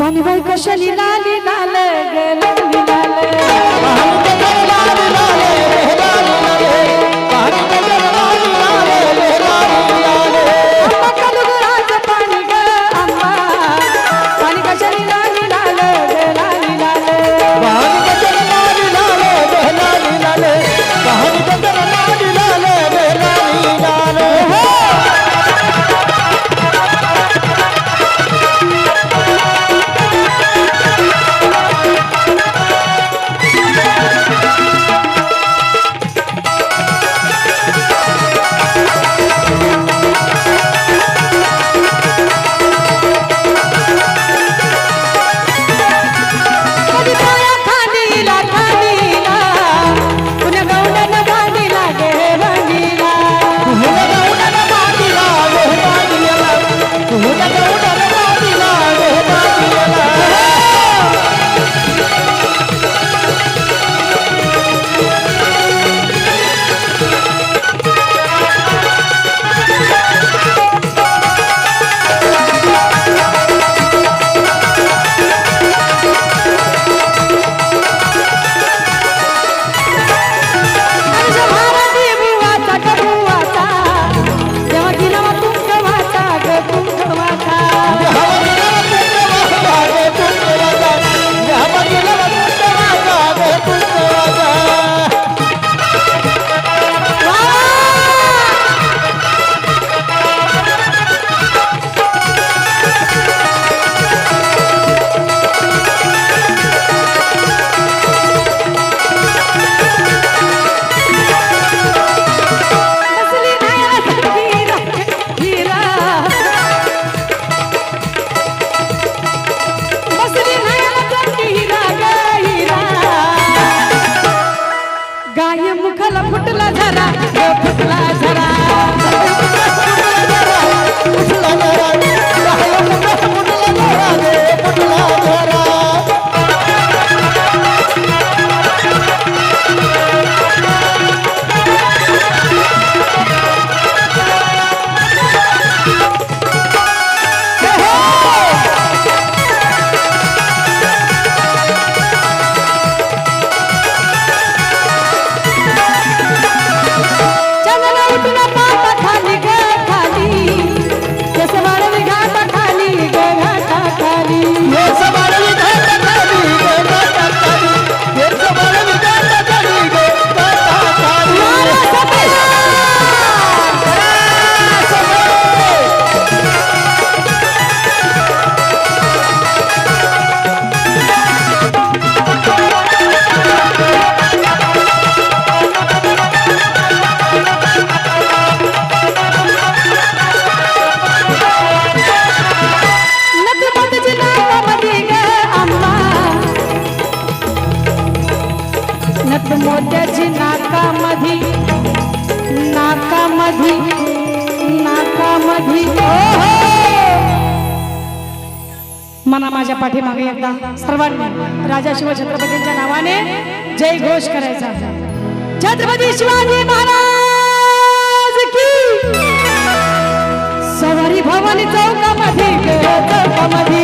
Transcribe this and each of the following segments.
पाणी बाई कशाली लाली लाल ग लाली लाल मना माझ्या पाठीमागे एकदा सर्वांनी राजा शिवछत्रपतींच्या नावाने जय घोष करायचा. छत्रपती शिवाजी महाराज की! सवारी भवानी चौकामध्ये. चौकामध्ये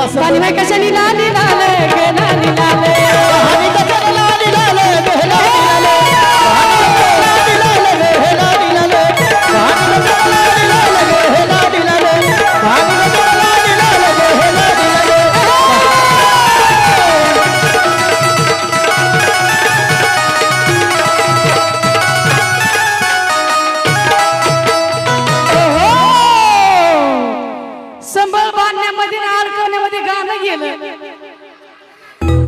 बनवे में लाली लाल गे लाली लाल